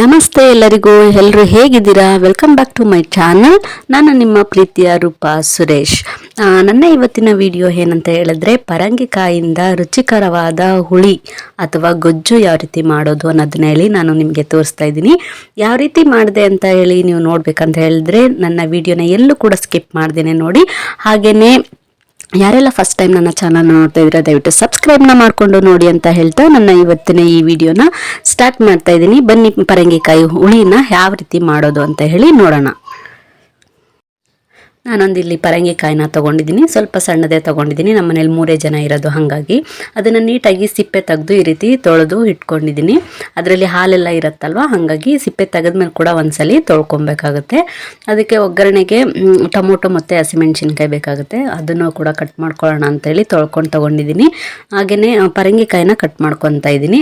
ನಮಸ್ತೆ ಎಲ್ಲರಿಗೂ ಎಲ್ಲರೂ ಹೇಗಿದ್ದೀರಾ? Welcome back to my channel ನಾನು ನಿಮ್ಮ ಪ್ರೀತಿಯ ರೂಪಾ ಸುರೇಶ್. ನನ್ನ ಇವತ್ತಿನ ವಿಡಿಯೋ ಏನಂತ ಹೇಳಿದ್ರೆ, ಪರಂಗಿಕಾಯಿಂದ ರುಚಿಕರವಾದ ಹುಳಿ ಅಥವಾ ಗೊಜ್ಜು ಯಾವ ರೀತಿ ಮಾಡೋದು ಅನ್ನೋದನ್ನ ಹೇಳಿ ನಾನು ನಿಮಗೆ ತೋರಿಸ್ತಾ ಇದ್ದೀನಿ. ಯಾವ ರೀತಿ ಮಾಡಿದೆ ಅಂತ ಹೇಳಿ ನೀವು ನೋಡಬೇಕಂತ ಹೇಳಿದ್ರೆ, ನನ್ನ ವಿಡಿಯೋನ ಎಲ್ಲೂ ಕೂಡ ಸ್ಕಿಪ್ ಮಾಡ್ದೇನೆ ನೋಡಿ. ಹಾಗೇನೆ ಯಾರೆಲ್ಲ ಫಸ್ಟ್ ಟೈಮ್ ನನ್ನ ಚಾನಲ್ ನೋಡ್ತಾ ಇದ್ರೆ ದಯವಿಟ್ಟು ಸಬ್ಸ್ಕ್ರೈಬ್ನ ಮಾಡಿಕೊಂಡು ನೋಡಿ ಅಂತ ಹೇಳ್ತಾ ನನ್ನ ಇವತ್ತಿನ ಈ ವಿಡಿಯೋನ ಸ್ಟಾರ್ಟ್ ಮಾಡ್ತಾ ಇದ್ದೀನಿ. ಬನ್ನಿ ಪರಂಗಿಕಾಯಿ ಹುಳಿನ ಯಾವ ರೀತಿ ಮಾಡೋದು ಅಂತ ಹೇಳಿ ನೋಡೋಣ. ನಾನೊಂದು ಇಲ್ಲಿ ಪರಂಗಿಕಾಯಿನ ತೊಗೊಂಡಿದ್ದೀನಿ. ಸ್ವಲ್ಪ ಸಣ್ಣದೇ ತೊಗೊಂಡಿದ್ದೀನಿ. ನಮ್ಮ ಮನೇಲಿ ಮೂರೇ ಜನ ಇರೋದು ಹಾಗಾಗಿ. ಅದನ್ನು ನೀಟಾಗಿ ಸಿಪ್ಪೆ ತೆಗೆದು ಈ ರೀತಿ ತೊಳೆದು ಇಟ್ಕೊಂಡಿದ್ದೀನಿ. ಅದರಲ್ಲಿ ಹಾಲೆಲ್ಲ ಇರುತ್ತಲ್ವ? ಹಾಗಾಗಿ ಸಿಪ್ಪೆ ತೆಗೆದ್ಮೇಲೆ ಕೂಡ ಒಂದ್ಸಲಿ ತೊಳ್ಕೊಬೇಕಾಗುತ್ತೆ. ಅದಕ್ಕೆ ಒಗ್ಗರಣೆಗೆ ಟೊಮೊಟೊ ಮತ್ತು ಹಸಿಮೆಣ್ಸಿನ್ಕಾಯಿ ಬೇಕಾಗುತ್ತೆ. ಅದನ್ನು ಕೂಡ ಕಟ್ ಮಾಡ್ಕೊಳ್ಳೋಣ ಅಂತೇಳಿ ತೊಳ್ಕೊಂಡು ತೊಗೊಂಡಿದ್ದೀನಿ. ಹಾಗೆಯೇ ಪರಂಗಿಕಾಯಿನ ಕಟ್ ಮಾಡ್ಕೊತಾ ಇದ್ದೀನಿ.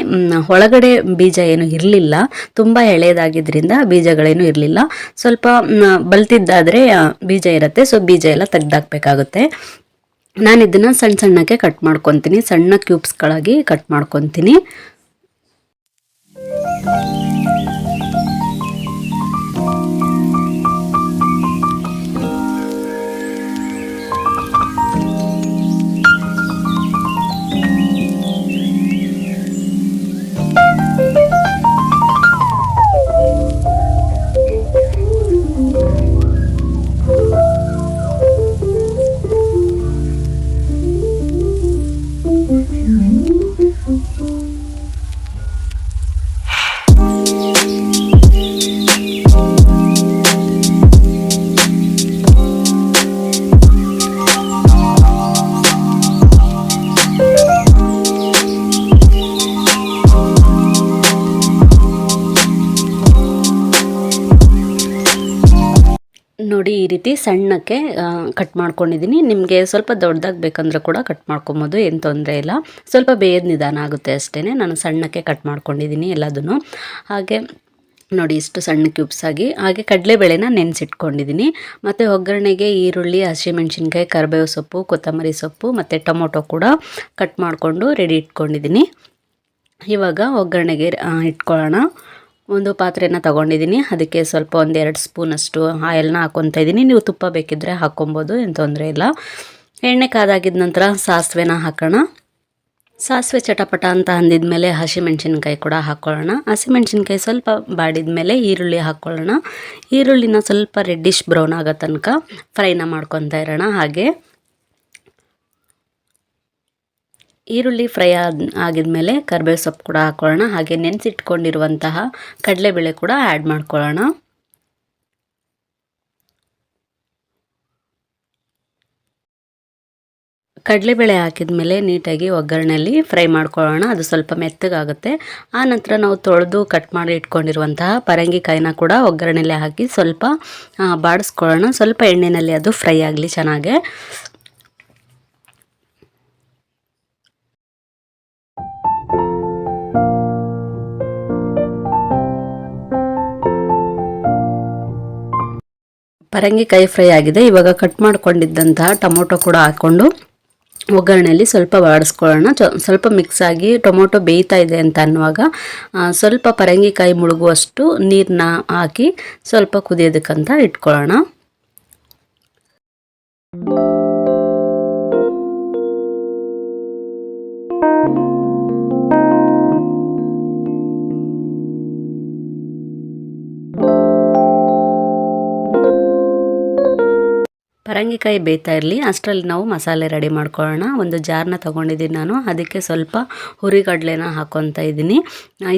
ಒಳಗಡೆ ಬೀಜ ಏನು ಇರಲಿಲ್ಲ. ತುಂಬ ಎಳೆಯದಾಗಿದ್ದರಿಂದ ಬೀಜಗಳೇನು ಇರಲಿಲ್ಲ. ಸ್ವಲ್ಪ ಬಲ್ತಿದ್ದಾದರೆ ಬೀಜ ಇರುತ್ತೆ. ಸೊ ಬೀಜ ಎಲ್ಲ ತೆಗ್ದಾಕ್ಬೇಕಾಗುತ್ತೆ. ನಾನು ಇದನ್ನು ಸಣ್ಣ ಸಣ್ಣಕ್ಕೆ ಕಟ್ ಮಾಡ್ಕೊತೀನಿ. ಸಣ್ಣ ಕ್ಯೂಬ್ಸ್ಗಳಾಗಿ ಕಟ್ ಮಾಡ್ಕೊತೀನಿ. ರೀತಿ ಸಣ್ಣಕ್ಕೆ ಕಟ್ ಮಾಡ್ಕೊಂಡಿದ್ದೀನಿ. ನಿಮಗೆ ಸ್ವಲ್ಪ ದೊಡ್ಡದಾಗಿ ಬೇಕಂದ್ರೆ ಕೂಡ ಕಟ್ ಮಾಡ್ಕೊಬೋದು, ಏನು ತೊಂದರೆ ಇಲ್ಲ. ಸ್ವಲ್ಪ ಬೇಯದ ನಿಧಾನ ಆಗುತ್ತೆ ಅಷ್ಟೇ ನಾನು ಸಣ್ಣಕ್ಕೆ ಕಟ್ ಮಾಡ್ಕೊಂಡಿದ್ದೀನಿ ಎಲ್ಲದನ್ನು. ಹಾಗೆ ನೋಡಿ, ಇಷ್ಟು ಸಣ್ಣ ಕ್ಯೂಬ್ಸ್ ಆಗಿ. ಹಾಗೆ ಕಡಲೆಬೇಳೆನ ನೆನೆಸಿಟ್ಕೊಂಡಿದ್ದೀನಿ. ಮತ್ತು ಒಗ್ಗರಣೆಗೆ ಈರುಳ್ಳಿ, ಹಸಿಮೆಣ್ಸಿನ್ಕಾಯಿ, ಕರಿಬೇವು ಸೊಪ್ಪು, ಕೊತ್ತಂಬರಿ ಸೊಪ್ಪು, ಮತ್ತು ಟೊಮೊಟೊ ಕೂಡ ಕಟ್ ಮಾಡಿಕೊಂಡು ರೆಡಿ ಇಟ್ಕೊಂಡಿದ್ದೀನಿ. ಇವಾಗ ಒಗ್ಗರಣೆಗೆ ಇಟ್ಕೊಳ್ಳೋಣ. ಒಂದು ಪಾತ್ರೆನ ತಗೊಂಡಿದ್ದೀನಿ. ಅದಕ್ಕೆ ಸ್ವಲ್ಪ ಒಂದು ಎರಡು ಸ್ಪೂನಷ್ಟು ಆಯಿಲ್ನ ಹಾಕ್ಕೊತಾ ಇದ್ದೀನಿ. ನೀವು ತುಪ್ಪ ಬೇಕಿದ್ದರೆ ಹಾಕ್ಕೊಬೋದು, ಏನು ತೊಂದರೆ ಇಲ್ಲ. ಎಣ್ಣೆ ಕಾದಾಗಿದ ನಂತರ ಸಾಸಿವೆನ ಹಾಕೋಣ. ಸಾಸಿವೆ ಚಟಪಟ ಅಂತ ಅಂದಿದ್ಮೇಲೆ ಹಸಿಮೆಣ್ಸಿನ್ಕಾಯಿ ಕೂಡ ಹಾಕ್ಕೊಳ್ಳೋಣ ಹಸಿಮೆಣ್ಸಿನ್ಕಾಯಿ ಸ್ವಲ್ಪ ಬಾಡಿದ ಮೇಲೆ ಈರುಳ್ಳಿ ಹಾಕ್ಕೊಳ್ಳೋಣ ಈರುಳ್ಳಿನ ಸ್ವಲ್ಪ ರೆಡ್ಡಿಶ್ ಬ್ರೌನ್ ಆಗೋ ತನಕ ಫ್ರೈನ ಮಾಡ್ಕೊತಾ ಇರೋಣ ಹಾಗೆ. ಈರುಳ್ಳಿ ಫ್ರೈ ಆದ ಆಗಿದ್ಮೇಲೆ ಕರಿಬೇವು ಸೊಪ್ಪು ಕೂಡ ಹಾಕ್ಕೊಳ್ಳೋಣ ಹಾಗೆ ನೆನೆಸಿಟ್ಕೊಂಡಿರುವಂತಹ ಕಡಲೆಬೇಳೆ ಕೂಡ ಆ್ಯಡ್ ಮಾಡ್ಕೊಳ್ಳೋಣ. ಕಡಲೆಬೇಳೆ ಹಾಕಿದ್ಮೇಲೆ ನೀಟಾಗಿ ಒಗ್ಗರಣೆಯಲ್ಲಿ ಫ್ರೈ ಮಾಡ್ಕೊಳ್ಳೋಣ. ಅದು ಸ್ವಲ್ಪ ಮೆತ್ತಗಾಗುತ್ತೆ. ಆ ನಂತರ ನಾವು ತೊಳೆದು ಕಟ್ ಮಾಡಿ ಇಟ್ಕೊಂಡಿರುವಂತಹ ಪರಂಗಿಕಾಯಿನ ಕೂಡ ಒಗ್ಗರಣೆಯಲ್ಲಿ ಹಾಕಿ ಸ್ವಲ್ಪ ಬಾಡಿಸ್ಕೊಳ್ಳೋಣ. ಸ್ವಲ್ಪ ಎಣ್ಣೆಯಲ್ಲಿ ಅದು ಫ್ರೈ ಆಗಲಿ ಚೆನ್ನಾಗೆ. ಪರಂಗಿಕಾಯಿ ಫ್ರೈ ಆಗಿದೆ. ಇವಾಗ ಕಟ್ ಮಾಡ್ಕೊಂಡಿದ್ದಂತಹ ಟೊಮೊಟೊ ಕೂಡ ಹಾಕ್ಕೊಂಡು ಒಗ್ಗರಣೆಯಲ್ಲಿ ಸ್ವಲ್ಪ ಬಾಡಿಸ್ಕೊಳ್ಳೋಣ ಸ್ವಲ್ಪ ಮಿಕ್ಸ್ ಆಗಿ ಟೊಮೊಟೊ ಬೇಯ್ತಾ ಇದೆ ಅಂತ ಅನ್ನುವಾಗ ಸ್ವಲ್ಪ ಪರಂಗಿಕಾಯಿ ಮುಳುಗುವಷ್ಟು ನೀರನ್ನ ಹಾಕಿ ಸ್ವಲ್ಪ ಕುದಿಯೋದಕ್ಕಂತ ಇಟ್ಕೊಳ್ಳೋಣ. ಪರಂಗಿಕಾಯಿ ಬೇಯ್ತಾ ಇರಲಿ, ಅಷ್ಟರಲ್ಲಿ ನಾವು ಮಸಾಲೆ ರೆಡಿ ಮಾಡ್ಕೊಳ್ಳೋಣ. ಒಂದು ಜಾರ್ನ ತೊಗೊಂಡಿದ್ದೀನಿ ನಾನು. ಅದಕ್ಕೆ ಸ್ವಲ್ಪ ಹುರಿಗಡಲೆನ ಹಾಕ್ಕೊತಾ ಇದ್ದೀನಿ.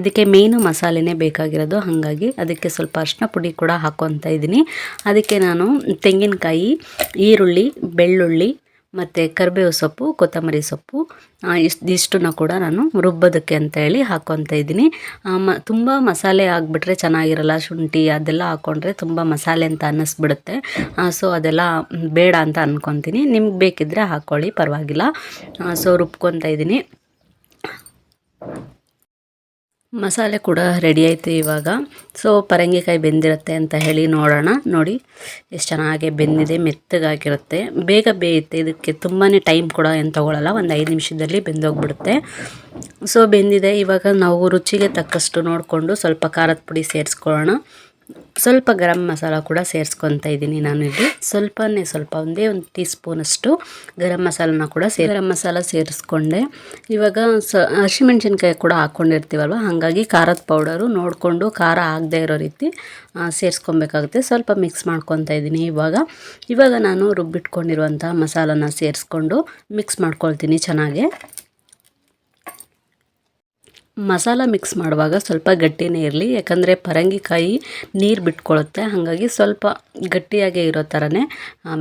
ಇದಕ್ಕೆ ಮೇಯ್ನು ಮಸಾಲೆನೇ ಬೇಕಾಗಿರೋದು, ಹಾಗಾಗಿ ಅದಕ್ಕೆ ಸ್ವಲ್ಪ ಅರಿಶಿನ ಪುಡಿ ಕೂಡ ಹಾಕ್ಕೊತಾ ಇದ್ದೀನಿ. ಅದಕ್ಕೆ ನಾನು ತೆಂಗಿನಕಾಯಿ, ಈರುಳ್ಳಿ, ಬೆಳ್ಳುಳ್ಳಿ ಮತ್ತು ಕರಿಬೇವು ಸೊಪ್ಪು, ಕೊತ್ತಂಬರಿ ಸೊಪ್ಪು ಇಷ್ಟು, ಇಷ್ಟನ್ನು ಕೂಡ ನಾನು ರುಬ್ಬೋದಕ್ಕೆ ಅಂತ ಹೇಳಿ ಹಾಕ್ಕೊತಾ ಇದ್ದೀನಿ. ಮ, ತುಂಬ ಮಸಾಲೆ ಹಾಕ್ಬಿಟ್ರೆ ಚೆನ್ನಾಗಿರಲ್ಲ, ಶುಂಠಿ ಅದೆಲ್ಲ ಹಾಕ್ಕೊಂಡ್ರೆ ತುಂಬ ಮಸಾಲೆ ಅಂತ ಅನ್ನಿಸ್ಬಿಡುತ್ತೆ. ಸೊ ಅದೆಲ್ಲ ಬೇಡ ಅಂತ ಅಂದ್ಕೊತೀನಿ ನಿಮ್ಗೆ ಬೇಕಿದ್ದರೆ ಹಾಕ್ಕೊಳ್ಳಿ ಪರವಾಗಿಲ್ಲ. ಸೊ ರುಬ್ಕೊತಾ ಇದ್ದೀನಿ. ಮಸಾಲೆ ಕೂಡ ರೆಡಿ ಆಯಿತು ಇವಾಗ. ಸೊ ಪರಂಗಿಕಾಯಿ ಬೆಂದಿರುತ್ತೆ ಅಂತ ಹೇಳಿ ನೋಡೋಣ. ನೋಡಿ, ಎಷ್ಟು ಚೆನ್ನಾಗಿ ಬೆಂದಿದೆ, ಮೆತ್ತಗಾಗಿರುತ್ತೆ. ಬೇಗ ಬೇಯುತ್ತೆ. ಇದಕ್ಕೆ ತುಂಬಾ ಟೈಮ್ ಕೂಡ ಏನು ತೊಗೊಳಲ್ಲ. ಒಂದು ಐದು ನಿಮಿಷದಲ್ಲಿ ಬೆಂದೋಗ್ಬಿಡುತ್ತೆ. ಸೊ ಬೆಂದಿದೆ. ಇವಾಗ ನಾವು ರುಚಿಗೆ ತಕ್ಕಷ್ಟು ನೋಡಿಕೊಂಡು ಸ್ವಲ್ಪ ಖಾರದ ಪುಡಿ ಸೇರಿಸ್ಕೊಳ್ಳೋಣ. ಸ್ವಲ್ಪ ಗರಂ ಮಸಾಲ ಕೂಡ ಸೇರಿಸ್ಕೊತಾ ಇದ್ದೀನಿ ನಾನು ಇಲ್ಲಿ. ಸ್ವಲ್ಪನೇ ಸ್ವಲ್ಪ ಒಂದೇ ಒಂದು ಟೀ ಸ್ಪೂನಷ್ಟು ಗರಂ ಮಸಾಲನ ಕೂಡ ಸೇ ಗರಂ ಮಸಾಲ ಸೇರಿಸ್ಕೊಂಡೆ. ಇವಾಗ ಸ, ಹಸಿಮೆಣ್ಸಿನ್ಕಾಯಿ ಕೂಡ ಹಾಕ್ಕೊಂಡಿರ್ತೀವಲ್ವ ಹಾಗಾಗಿ ಖಾರದ ಪೌಡರು ನೋಡಿಕೊಂಡು ಖಾರ ಆಗದೆ ಇರೋ ರೀತಿ ಸೇರಿಸ್ಕೊಬೇಕಾಗುತ್ತೆ. ಸ್ವಲ್ಪ ಮಿಕ್ಸ್ ಮಾಡ್ಕೊತಾ ಇದ್ದೀನಿ ಇವಾಗ. ಇವಾಗ ನಾನು ರುಬ್ಬಿಟ್ಕೊಂಡಿರುವಂಥ ಮಸಾಲನ ಸೇರಿಸ್ಕೊಂಡು ಮಿಕ್ಸ್ ಮಾಡ್ಕೊಳ್ತೀನಿ ಚೆನ್ನಾಗೆ. ಮಸಾಲ ಮಿಕ್ಸ್ ಮಾಡುವಾಗ ಸ್ವಲ್ಪ ಗಟ್ಟಿನೇ ಇರಲಿ, ಯಾಕಂದರೆ ಪರಂಗಿಕಾಯಿ ನೀರು ಬಿಟ್ಕೊಳ್ಳುತ್ತೆ ಹಾಗಾಗಿ ಸ್ವಲ್ಪ ಗಟ್ಟಿಯಾಗೇ ಇರೋ ಥರನೇ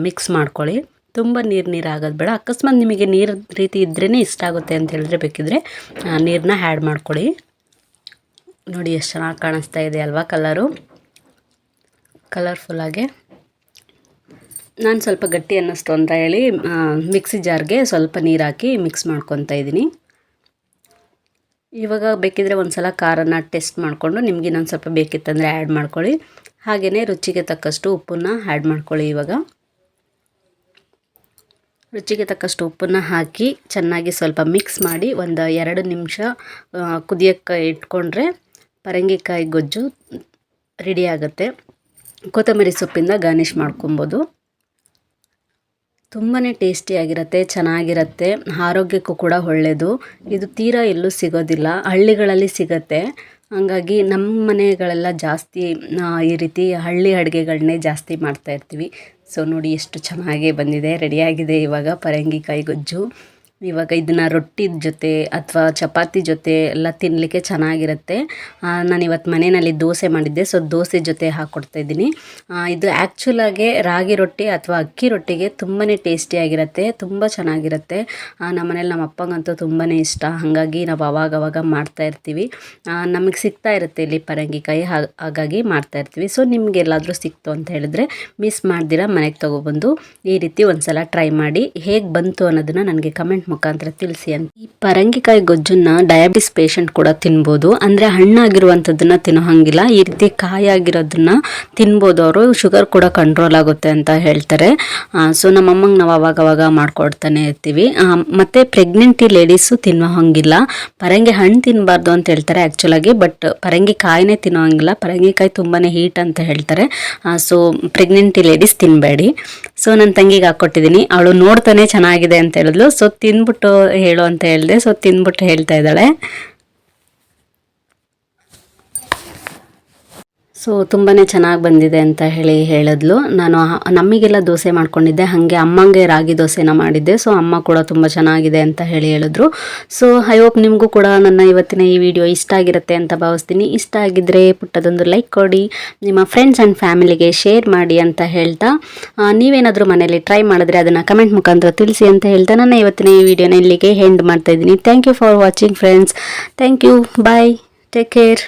ಮಿಕ್ಸ್ ಮಾಡ್ಕೊಳ್ಳಿ. ತುಂಬ ನೀರು ನೀರು ಆಗೋದು ಬೇಡ. ಅಕಸ್ಮಾತ್ ನಿಮಗೆ ನೀರು ರೀತಿ ಇದ್ರೇ ಇಷ್ಟ ಆಗುತ್ತೆ ಅಂತ ಹೇಳಿದ್ರೆ ಬೇಕಿದ್ರೆ ನೀರನ್ನ ಆ್ಯಡ್ ಮಾಡ್ಕೊಳ್ಳಿ. ನೋಡಿ, ಎಷ್ಟು ಚೆನ್ನಾಗಿ ಕಾಣಿಸ್ತಾ ಇದೆ ಅಲ್ವಾ ಕಲರು ಕಲರ್ಫುಲ್ಲಾಗೆ ನಾನು ಸ್ವಲ್ಪ ಗಟ್ಟಿ ಅನ್ನಿಸ್ತು ಅಂತ ಹೇಳಿ ಮಿಕ್ಸಿ ಜಾರ್ಗೆ ಸ್ವಲ್ಪ ನೀರು ಹಾಕಿ ಮಿಕ್ಸ್ ಮಾಡ್ಕೊತಾ ಇದ್ದೀನಿ ಇವಾಗ ಬೇಕಿದ್ರೆ ಒಂದು ಸಲ ಖಾರನ ಟೆಸ್ಟ್ ಮಾಡಿಕೊಂಡು ನಿಮ್ಗೆ ಇನ್ನೊಂದು ಸ್ವಲ್ಪ ಬೇಕಿತ್ತಂದರೆ ಆ್ಯಡ್ ಮಾಡ್ಕೊಳ್ಳಿ. ಹಾಗೆಯೇ ರುಚಿಗೆ ತಕ್ಕಷ್ಟು ಉಪ್ಪನ್ನು ಆ್ಯಡ್ ಮಾಡ್ಕೊಳ್ಳಿ ಇವಾಗ. ರುಚಿಗೆ ತಕ್ಕಷ್ಟು ಉಪ್ಪನ್ನು ಹಾಕಿ ಚೆನ್ನಾಗಿ ಸ್ವಲ್ಪ ಮಿಕ್ಸ್ ಮಾಡಿ ಒಂದು ಎರಡು ನಿಮಿಷ ಕುದಿಯೋಕ್ಕೆ ಇಟ್ಕೊಂಡ್ರೆ ಪರಂಗಿಕಾಯಿ ಗೊಜ್ಜು ರೆಡಿ ಆಗುತ್ತೆ. ಕೊತ್ತಂಬರಿ ಸೊಪ್ಪಿಂದ ಗಾರ್ನಿಷ್ ಮಾಡ್ಕೊಬೋದು. ತುಂಬಾ ಟೇಸ್ಟಿಯಾಗಿರುತ್ತೆ, ಚೆನ್ನಾಗಿರುತ್ತೆ, ಆರೋಗ್ಯಕ್ಕೂ ಕೂಡ ಒಳ್ಳೆಯದು ಇದು ತೀರಾ ಎಲ್ಲೂ ಸಿಗೋದಿಲ್ಲ, ಹಳ್ಳಿಗಳಲ್ಲಿ ಸಿಗತ್ತೆ. ಹಾಗಾಗಿ ನಮ್ಮ ಮನೆಗಳೆಲ್ಲ ಜಾಸ್ತಿ ಈ ರೀತಿ ಹಳ್ಳಿ ಅಡುಗೆಗಳನ್ನೇ ಜಾಸ್ತಿ ಮಾಡ್ತಾಯಿರ್ತೀವಿ ಸೊ, ನೋಡಿ ಎಷ್ಟು ಚೆನ್ನಾಗೇ ಬಂದಿದೆ ರೆಡಿಯಾಗಿದೆ ಇವಾಗ ಪರಂಗಿಕಾಯಿ ಗೊಜ್ಜು ಇವಾಗ ಇದನ್ನು ರೊಟ್ಟಿ ಜೊತೆ ಅಥವಾ ಚಪಾತಿ ಜೊತೆ ಎಲ್ಲ ತಿನ್ನಲಿಕ್ಕೆ ಚೆನ್ನಾಗಿರುತ್ತೆ. ನಾನು ಇವತ್ತು ಮನೆಯಲ್ಲಿ ದೋಸೆ ಮಾಡಿದ್ದೆ ಸೊ ದೋಸೆ ಜೊತೆ ಹಾಕ್ಕೊಡ್ತಾ ಇದ್ದೀನಿ. ಇದು ಆ್ಯಕ್ಚುಲಾಗೆ ರಾಗಿ ರೊಟ್ಟಿ ಅಥವಾ ಅಕ್ಕಿ ರೊಟ್ಟಿಗೆ ತುಂಬಾ ಟೇಸ್ಟಿಯಾಗಿರುತ್ತೆ ತುಂಬ ಚೆನ್ನಾಗಿರುತ್ತೆ. ಆ, ನಮ್ಮ ಅಪ್ಪಂಗಂತೂ ತುಂಬಾ ಇಷ್ಟ. ಹಾಗಾಗಿ ನಾವು ಅವಾಗ ಅವಾಗ ಮಾಡ್ತಾ ಇರ್ತೀವಿ. ನಮಗೆ ಸಿಗ್ತಾ ಇರುತ್ತೆ ಇಲ್ಲಿ ಪರಂಗಿಕಾಯಿ ಹಾಗ್- ಹಾಗಾಗಿ ಮಾಡ್ತಾ ಇರ್ತೀವಿ. ಸೊ ನಿಮ್ಗೆ ಎಲ್ಲಾದರೂ ಸಿಕ್ತು ಅಂತ ಹೇಳಿದ್ರೆ ಮಿಸ್ ಮಾಡ್ದಿರ ಮನೆಗೆ ತೊಗೊಬಂದು ಈ ರೀತಿ ಒಂದ್ಸಲ ಟ್ರೈ ಮಾಡಿ ಹೇಗೆ ಬಂತು ಅನ್ನೋದನ್ನು ನನಗೆ ಕಮೆಂಟ್ ಮುಖಾಂತರ ತಿಳಿಸಿ ಅಂತ. ಈ ಪರಂಗಿಕಾಯಿ ಗೊಜ್ಜನ್ನ ಡಯಾಬಿಟಿಸ್ ಪೇಷಂಟ್ ಕೂಡ ತಿನ್ಬೋದು. ಅಂದರೆ ಹಣ್ಣಾಗಿರುವಂಥದ್ದನ್ನ ತಿನ್ನೋ ಹಂಗಿಲ್ಲ ಈ ರೀತಿ ಕಾಯಿ ಆಗಿರೋದನ್ನ ತಿನ್ಬೋದು. ಅವರು ಶುಗರ್ ಕೂಡ ಕಂಟ್ರೋಲ್ ಆಗುತ್ತೆ ಅಂತ ಹೇಳ್ತಾರೆ. ಸೊ ನಮ್ಮಮ್ಮಂಗೆ ನಾವು ಅವಾಗ ಅವಾಗ ಮಾಡ್ಕೊಡ್ತಾನೆ ಇರ್ತೀವಿ. ಮತ್ತೆ ಪ್ರೆಗ್ನೆಂಟಿ ಲೇಡೀಸು ತಿನ್ನೋ ಹಂಗಿಲ್ಲ ಪರಂಗಿ ಹಣ್ಣು ತಿನ್ನಬಾರ್ದು ಅಂತ ಹೇಳ್ತಾರೆ ಆ್ಯಕ್ಚುಲಾಗಿ ಬಟ್ ಪರಂಗಿ ಕಾಯಿನೇ ತಿನ್ನೋ ಹಂಗಿಲ್ಲ ಪರಂಗಿಕಾಯಿ ತುಂಬಾ ಹೀಟ್ ಅಂತ ಹೇಳ್ತಾರೆ. ಸೊ ಪ್ರೆಗ್ನೆಂಟಿ ಲೇಡೀಸ್ ತಿನ್ನಬೇಡಿ ಸೊ ನನ್ನ ತಂಗಿಗೆ ಹಾಕೊಟ್ಟಿದ್ದೀನಿ ಅವಳು ನೋಡ್ತಾನೆ ಚೆನ್ನಾಗಿದೆ ಅಂತ ಹೇಳಿದ್ಲು. ಸೊ ತಿಂದ್ಬಿಟ್ಟು ಹೇಳು ಅಂತ ಹೇಳಿದೆ. ಸೊ ತಿಂದ್ಬಿಟ್ಟು ಹೇಳ್ತಾ ಇದ್ದಾಳೆ. ಸೊ ತುಂಬಾ ಚೆನ್ನಾಗಿ ಬಂದಿದೆ ಅಂತ ಹೇಳಿ ಹೇಳಿದ್ಲು. ನಾನು ನಮಗೆಲ್ಲ ದೋಸೆ ಮಾಡ್ಕೊಂಡಿದ್ದೆ. ಹಾಗೆ ಅಮ್ಮಂಗೆ ರಾಗಿ ದೋಸೆನ ಮಾಡಿದ್ದೆ. ಸೊ ಅಮ್ಮ ಕೂಡ ತುಂಬ ಚೆನ್ನಾಗಿದೆ ಅಂತ ಹೇಳಿ ಹೇಳಿದ್ರು. ಸೊ ಐ ಹೋಪ್ ನಿಮಗೂ ಕೂಡ ನನ್ನ ಇವತ್ತಿನ ಈ ವಿಡಿಯೋ ಇಷ್ಟ ಆಗಿರುತ್ತೆ ಅಂತ ಭಾವಿಸ್ತೀನಿ. ಇಷ್ಟ ಆಗಿದ್ದರೆ ಪುಟ್ಟದೊಂದು ಲೈಕ್ ಕೊಡಿ. ನಿಮ್ಮ ಫ್ರೆಂಡ್ಸ್ ಆ್ಯಂಡ್ ಫ್ಯಾಮಿಲಿಗೆ ಶೇರ್ ಮಾಡಿ ಅಂತ ಹೇಳ್ತಾ ನೀವೇನಾದರೂ ಮನೇಲಿ ಟ್ರೈ ಮಾಡಿದ್ರೆ ಅದನ್ನು ಕಮೆಂಟ್ ಮುಖಾಂತರ ತಿಳಿಸಿ ಅಂತ ಹೇಳ್ತಾ, ನನ್ನ ಇವತ್ತಿನ ಈ ವಿಡಿಯೋನ ಇಲ್ಲಿಗೆ ಹೆಂಡ್ ಮಾಡ್ತಾ ಇದ್ದೀನಿ. Thank you for watching friends thank you bye take care